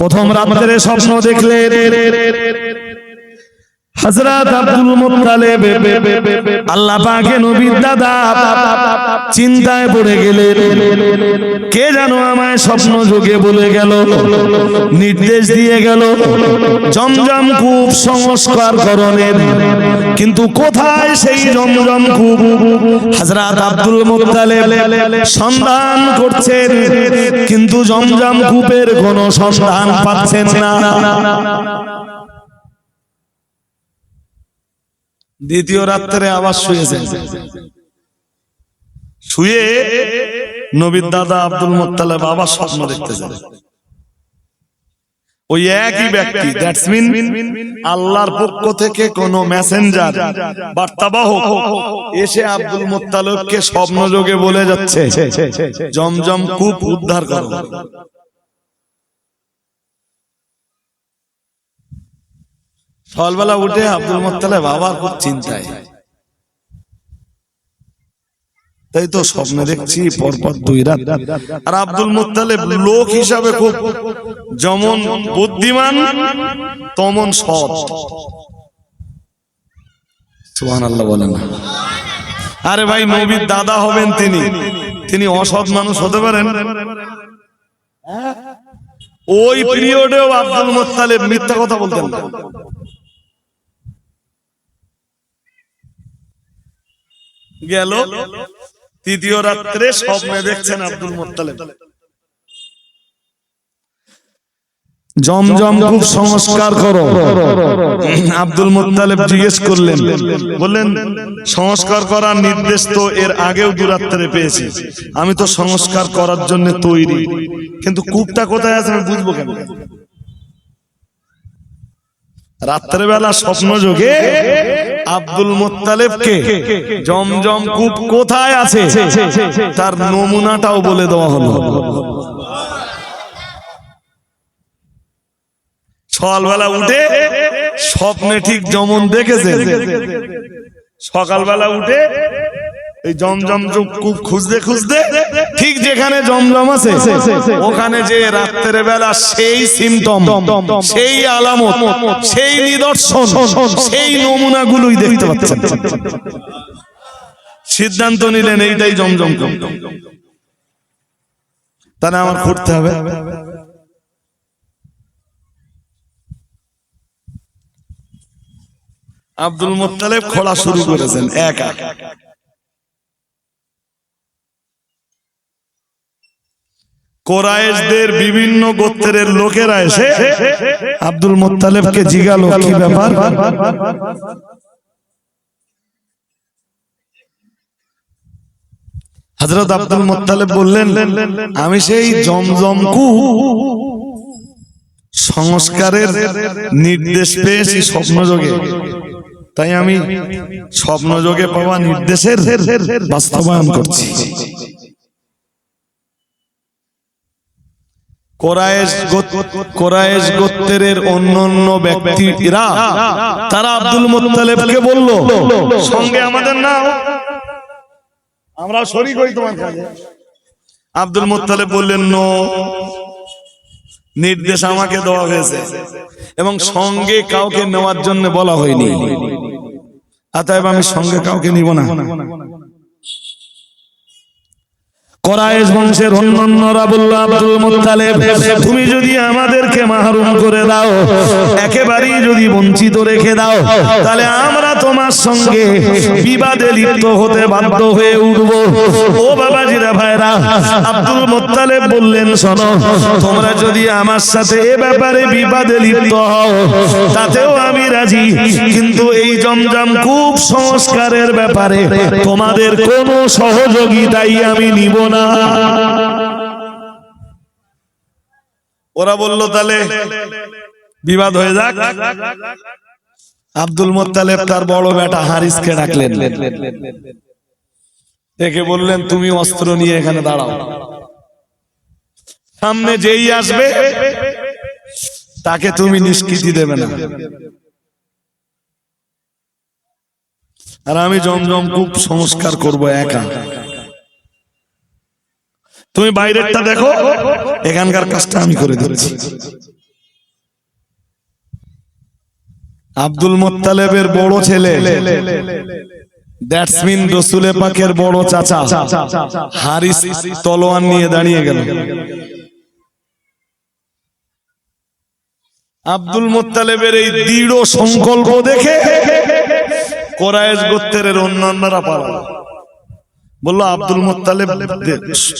প্রথম রাত্রে স্বপ্ন দেখলে হযরত আব্দুল মুত্তালিব, আল্লাহ পাকে নবীর দাদা, চিন্তায় পড়ে গেলেন। কে জানো আমায় স্বপ্ন যোগে বলে গেল, নির্দেশ দিয়ে গেল, জমজম কূপ সংস্কার করণের কিন্তু কোথায় সেই জমজম কূপ? হযরত আব্দুল মুত্তালিব সন্ধান করছেন, কিন্তু জমজম কূপের কোনো সন্ধান পাচ্ছেন না। দ্বিতীয় রাত্রে আবার শুয়েছেন শুয়ে নবীর দাদা আব্দুল মোত্তালেব আবার স্বপ্ন দেখতেছেন ওই একই ব্যক্তি আল্লাহর পক্ষ থেকে কোন মেসেঞ্জার বার্তাবাহক এসে আব্দুল মোত্তালেবকে স্বপ্ন যোগে বলে যাচ্ছে, জমজম কূপ উদ্ধার করো। সকালবেলা উঠে আব্দুল মোত্তালেব আবার খুব চিন্তায়। তাই তো স্বপ্নে দেখছি পরপর দুই রাত। আর আব্দুল মোত্তালেব লোক হিসাবে খুব যেমন বুদ্ধিমান, তমন সৎ। সুহান আল্লাহ বলেন। আরে ভাই নবীর দাদা হবেন তিনি। তিনি অসৎ মানুষ হতে পারেন। ওই পিরিয়ডেও আব্দুল মোত্তালেব মিথ্যা কথা বলতেন না। গেল তৃতীয় রাত্রে স্বপ্নে দেখছেন আব্দুল মোত্তালেব। জমজম খুব সংস্কার করো। আব্দুল মোত্তালেব জিজ্ঞেস করলেন, বললেন, সংস্কার করার নির্দেশ তো এর আগেও দুরাত্রে পেয়েছি। আমি তো সংস্কার করার জন্য তৈরি। কিন্তু কূপটা কোথায় আছে আমি বুঝব কেন? রাত্রেবেলা স্বপ্ন যোগে আব্দুল মোত্তালেবকে জমজম কূপ কোথায় আছে? তার নমুনাটাও বলে দেওয়া হলো। সকালবেলা উঠে স্বপ্নে ঠিক যেমন দেখেছে। সকালবেলা উঠে এই জমজম কূপ খুঁজতে খুঁজতে ঠিক যেখানে জমজম আছে, ওখানে যে রাত্রের বেলা সেই সিমটম সেই আলামত, সেই নিদর্শন, সেই নমুনাগুলোই দেখতে পাচ্ছেন। সিদ্ধান্ত নিলেন এইটাই জমজম। কূপ তাহলে আমার করতে হবে। আব্দুল মোত্তালেব খোলা শুরু করেছেন একা। কোরাইশদের বিভিন্ন গোত্রের লোকেরা এসে আব্দুল মোত্তালেবকে জিগালো। কি ব্যাপার? হযরত আব্দুল মোত্তালেব বললেন, আমি সেই জমজম কু সংস্কারের নির্দেশ পেয়েছি স্বপ্নযোগে। তাই আমি স্বপ্নযোগে পাওয়া নির্দেশের বাস্তবায়ন করছি। কোরায়েশ গোত্রের ব্যক্তিরা তারা আব্দুল মোত্তালেবকে বলল সঙ্গে আমাদের নাও। আমরা শরীক হই তোমার কাজে আব্দুল মোত্তালেব বললেন নো। নির্দেশ আমাকে দেওয়া হয়েছে এবং সঙ্গে কাউকে নেওয়ার জন্য বলা হয়নি। অতএব আমি সঙ্গে কাউকে নিব না। কোরাইশ বংশের আব্দুল মুত্তালিব, তুমি যদি আমাদেরকে মাহরুম করে দাও, একেবারেই যদি বঞ্চিত রেখে দাও, তাহলে আমরা তোমার সঙ্গে বিবাদে লিপ্ত হতে বাধ্য হয়ে ও ভাইরা, আব্দুল বললেন তোমরা যদি আমার সাথে এ ব্যাপারে বিবাদে লিপ্ত হও, তাতেও আমি রাজি। কিন্তু এই জমজম খুব সংস্কারের ব্যাপারে তোমাদের কোনো সহযোগিতাই আমি নিব না। ওরা বলল, তাহলে বিবাদ হয়ে যাক। আব্দুল মোত্তালেব তার বড় বেটা হারিসকে ডাকলেন। দেখে বললেন, তুমি অস্ত্র নিয়ে এখানে দাঁড়াও। সামনে যেই আসবে, তাকে তুমি নিষ্কৃতি দেবে না। আর আমি জমজম খুব সংস্কার করব একা। তুমি বাইরেরটা দেখো, এখানকার কাজটা আমি করে দিচ্ছি। আব্দুল মোত্তালেবের বড় ছেলে ব্যাটসম্যান রসুলে পাকের বড় চাচা, হারিস তলোয়ার নিয়ে দাঁড়িয়ে গেল। আব্দুল মোত্তালেবের এই দৃঢ় সংকল্প দেখে কোরআশ গোত্রের অন্যান্যরা পারা বলল, আব্দুল মোত্তালেব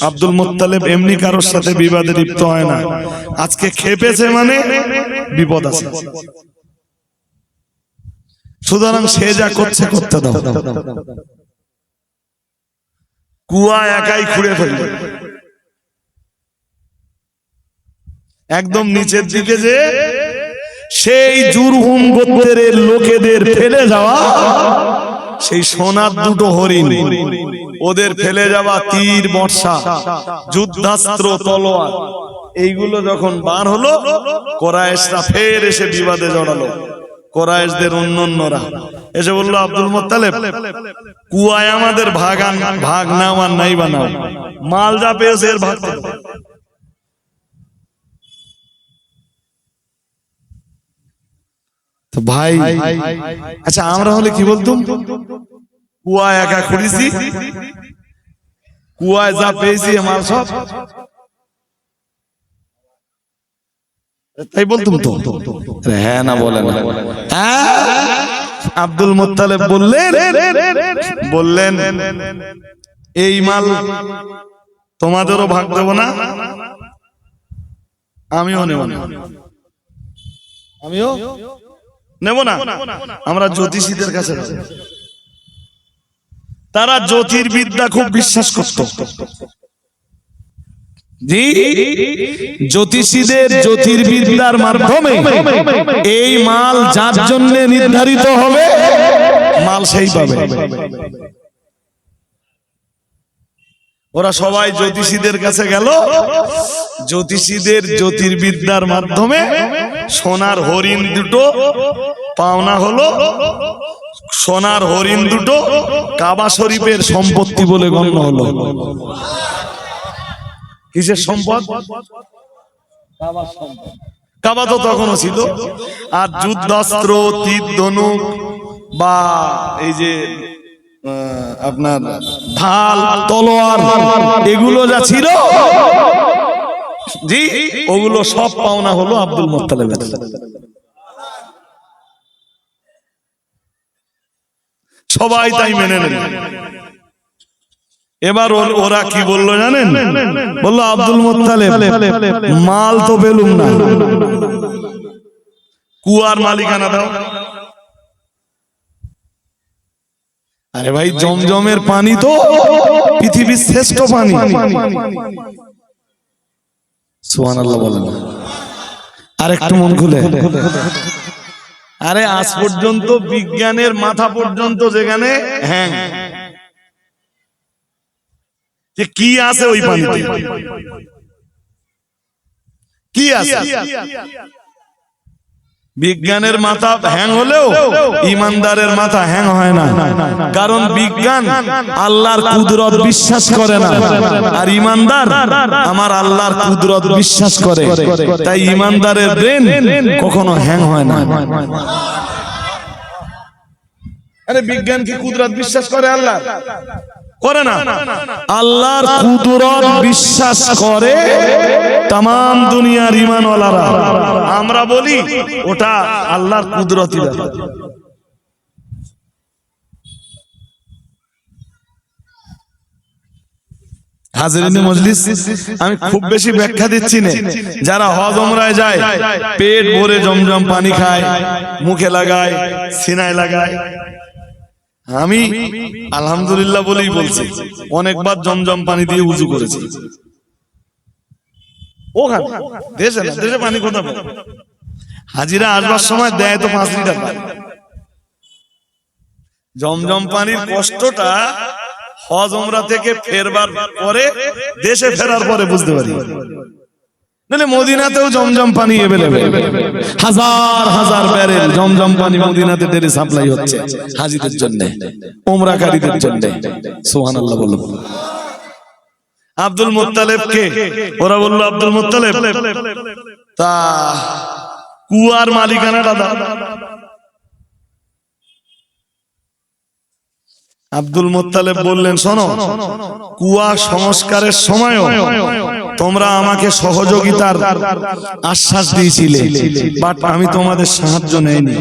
আব্দুল মোত্তালেব এমনি কারোর সাথে বিবাদে লিপ্ত হয় না। আজকে খেপেছে মানে বিপদ আছে। সুতরাং সে যা করছে, করতে দাও। কুয়া একাই খুঁড়ে ফেলবে। একদম নিচের দিকে যে সেই জুরহুম গোত্রের লোকেদের ফেলে যাওয়া সেই সোনার দুটো হরিণ। ওদের ফেলে যাওয়া তীর বর্ষা যুদ্ধাস্ত্র তলোয়ার। এইগুলো যখন বার হলো কোরআশরা ফের এসে বিবাদে জড়ালো। কোরআশদের অন্যান্যরা। এসে বলল আব্দুল মোত্তালেব কুয়ায় আমাদের ভাগান ভাগ নাও আর নাই বানাও। মাল যা পেয়েছে এর ভাগ ভাই আচ্ছা আমরা হলে কি বলতুম? কুয়া একা খুঁড়িছি কুয়ায় যা পেয়েছি আমার সব। তাই বলতুম তো? হ্যাঁ না বলেন হ্যাঁ? আব্দুল মোত্তালেব বললেন বললেন এই মাল তোমাদেরও ভাগ দেবো না আমিও নেব না। আমিও নেব না? আমরা জ্যোতিষীদের কাছে। তারা জ্যোতির্বিদ্যা খুব বিশ্বাস করত। জি জ্যোতিষীদের জ্যোতির্বিদ্যার মাধ্যমে এই মাল যার জন্য নির্ধারিত হবে মাল সেই পাবে। ওরা সবাই জ্যোতিষীদের কাছে গেল। জ্যোতিষীদের জ্যোতির্বিদ্যার মাধ্যমে সোনার হরিণ দুটো পাওনা হলো। সোনার হরিণ দুটো কাবা শরীফের সম্পত্তি বলে গণ্য হলো। কিসের সম্পদ? কাবা তো তখনও ছিল। আর যুদ্ধাস্ত্র তীর ধনুক বা এই যে আপনার ঢাল তলোয়ার এগুলো যা ছিল জি ওগুলো সব পাওনা হলো আব্দুল মোত্তালেবের সবাই তাই মেনে নেন এবার ওরা কি বলল জানেন? বলল আব্দুল মোত্তালেব মাল তো পেলুম না। কুয়ার মালিকানা দাও। আরে ভাই জমজমের পানি তো পৃথিবীর শ্রেষ্ঠ পানি। সুহান আল্লাহ বলেন। আর একটু মন খুলে। আরে আজ পর্যন্ত বিজ্ঞানের মাথা পর্যন্ত যেখানে হ্যাঁ। যে কি আছে ওই পানিতে? কি আছে? বিজ্ঞানের মাথা হ্যাং হলেও ইমানদারের মাথা হ্যাং হয় না। কারণ বিজ্ঞান আল্লাহর কুদরত বিশ্বাস করে না। আর ইমানদার আমার আল্লাহর কুদরত বিশ্বাস করে। তাই ইমানদারের ব্রেন কখনো হ্যাং হয় না। আরে বিজ্ঞান কি কুদরত বিশ্বাস করে আল্লাহ? করে না। আল্লাহর কুদরত বিশ্বাস করে তাম দুনিয়ার ইমানওয়ালারা আমরা বলি ওটা আল্লাহর কুদরতি ব্যাপার। হাজিরিনে মজলিস আমি খুব বেশি ব্যাখ্যা দিচ্ছি না। যারা হজ ওমরায় যায় পেট ভরে জমজম পানি খায় মুখে লাগায় সিনায় লাগায়। আমি আলহামদুলিল্লাহ বলেই বলছি। অনেকবার জমজম পানি দিয়ে উজু করেছি। ওখানে? দেশে না? দেশে পানি কোথা হাজিরা আসবার সময় দেয় তো পাঁচ লিটার পানি। জমজম পানির কষ্টটা হজ ওমরা থেকে ফেরবার পরে দেশে ফেরার পরে বুঝতে পারি। নাহলে মদিনাতেও জমজম পানি এভেলেবেল হাজার হাজার ব্যারেল জমজম পানি মদিনাতে ডেলি সাপ্লাই হচ্ছে হাজিদের জন্য ওমরাকারীদের জন্য। সুবহানাল্লাহ বলুন। আব্দুল মুত্তালেব কে? ওরা বলল আব্দুল মুত্তালিব। তা কুয়ার মালিকানা দাদা আব্দুল মুত্তালিব বললেন, শোনো, কুয়া সংস্কারের সময়ও তোমরা আমাকে সহযোগিতার আশ্বাস দিয়েছিলে, বাট আমি তোমাদের সাহায্য নেইনি।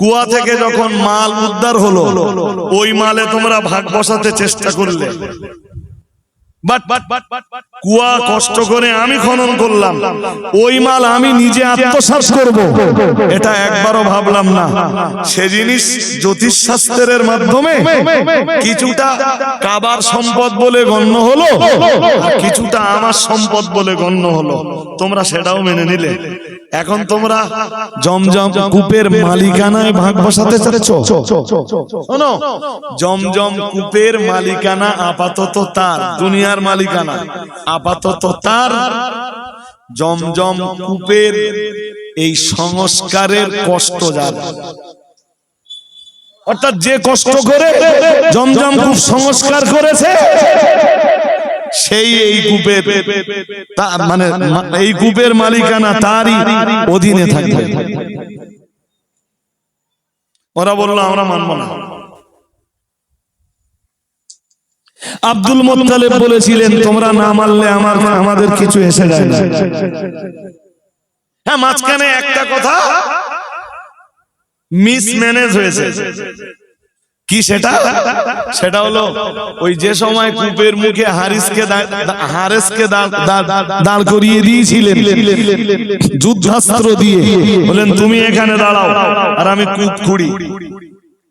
কুয়া থেকে যখন মাল উদ্ধার হলো, ওই মালে তোমরা ভাগ বসাতে চেষ্টা করলে। বাট কুয়া কষ্ট করে আমি খনন করলাম। ওই মাল আমি নিজে আত্মসাৎ করব। এটা একবারও ভাবলাম না। সে জিনিস জ্যোতিষ শাস্ত্রের মাধ্যমে কিছুটা কাবার সম্পদ বলে গণ্য হলো কিছুটা আমার সম্পদ বলে গণ্য হলো। তোমরা সেটাও মেনে নিলে। এখন তোমরা জমজম কূপের মালিকানায় ভাগ বসাতে শোনো জমজম কূপের মালিকানা আপাতত তার। দুনিয়ার মালিকানা। আপাতত তার জমজম কূপের এই সংস্কারের কষ্ট যার। অর্থাৎ যে কষ্ট করে জমজম কূপ সংস্কার করেছে, সেই এই কূপের তা- মানে এই কূপের মালিকানা তারই অধীনে থাকবে। ওরা বলল, আমরা মানব না। আব্দুল মোত্তালেব বলেছিলেন, তোমরা না মানলে আমার আমাদের কিছু এসে যায় না। হ্যাঁ মাঝখানে একটা কথা মিসম্যানেজ হয়েছে। কি সেটা? সেটা হলো ওই যে সময় কূপের মুখে হারিসকে হারেসকে দাঁড় করিয়ে দিয়েছিলেন, যুদ্ধাস্ত্র দিয়ে। বলেন তুমি এখানে দাঁড়াও আর আমি কূপ খুঁড়ি।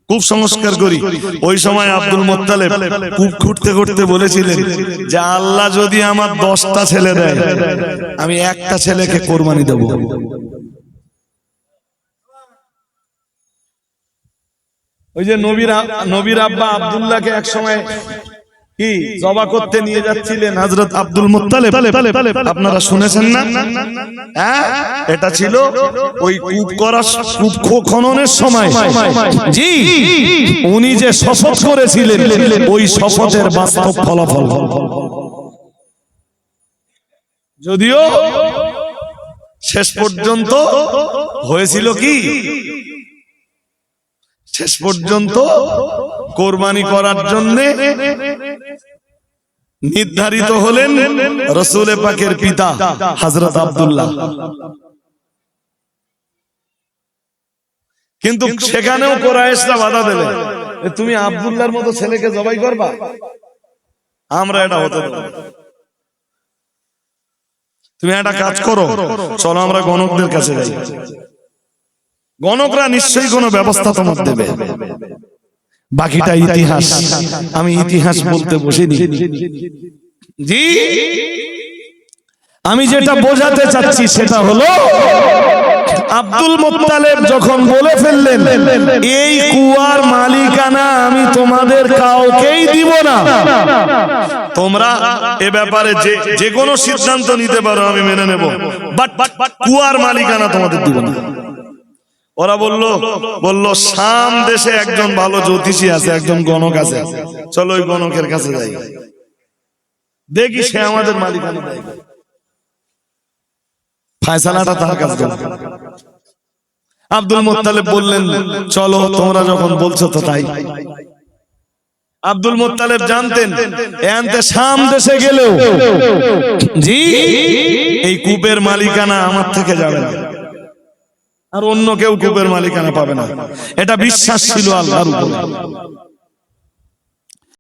কূপ সংস্কার করি। ওই সময় আব্দুল মোত্তালেব কূপ খুঁড়তে করতে বলেছিলেন যে আল্লাহ যদি আমার দশটা ছেলে দেয়, আমি একটা ছেলেকে কোরবানি দেব। ওই যে নবীর নবীর আব্বা আবদুল্লাহকে এক সময় কি জবা করতে নিয়ে যাচ্ছিলেন হযরত আব্দুল মুত্তালিব? আপনারা শুনেছেন না? হ্যাঁ? এটা ছিল ওই কূপ করা কূপ খননের সময়। জি, উনি যে শপথ করেছিলেন, ওই শপথের বাস্তব ফলাফল। যদিও শেষ পর্যন্ত হয়েছিল কি? শেষ পর্যন্ত কোরবানি করার জন্য নির্ধারিত হলেন রসুল পাকের পিতা হজরত আব্দুল্লাহ। কিন্তু সেখানেও কোরআশরা বাধা এ তুমি আব্দুল্লাহর মতো ছেলেকে জবাই করবা? আমরা এটা হতে তুমি একটা কাজ করো, চলো আমরা গণকদের কাছে যাই। গণকরা নিশ্চয়ই কোনো ব্যবস্থা তোমার দেবে। বাকিটা ইতিহাস। আমি ইতিহাস বলতে বসিনি। জি। আমি যেটা বোঝাতে চাচ্ছি সেটা হলো আব্দুল মোত্তালেব যখন বলে ফেললেন এই কুয়ার মালিকানা আমি তোমাদের কাউকেই দিব না। তোমরা এ ব্যাপারে যে যে কোনো সিদ্ধান্ত নিতে পারো আমি মেনে নেব। বাট কুয়ার মালিকানা তোমাদের দিব না। ওরা বলল বলল, শাম দেশে একজন ভালো জ্যোতিষী আছে, একজন গণক আছে। চলো ওই গণকের কাছে যাই। দেখি সে আমাদের ফায়সালাটা তার কাছে আব্দুল মোত্তালেব বললেন, চলো, তোমরা যখন বলছো তো তাই। আব্দুল মোত্তালেব জানতেন শাম দেশে গেলেও, জি, এই কূপের মালিকানা আমার থেকে যাবে না। আর অন্য কেউ কূপের মালিকানা পাবে না। এটা বিশ্বাস ছিল আল্লাহর উপরে।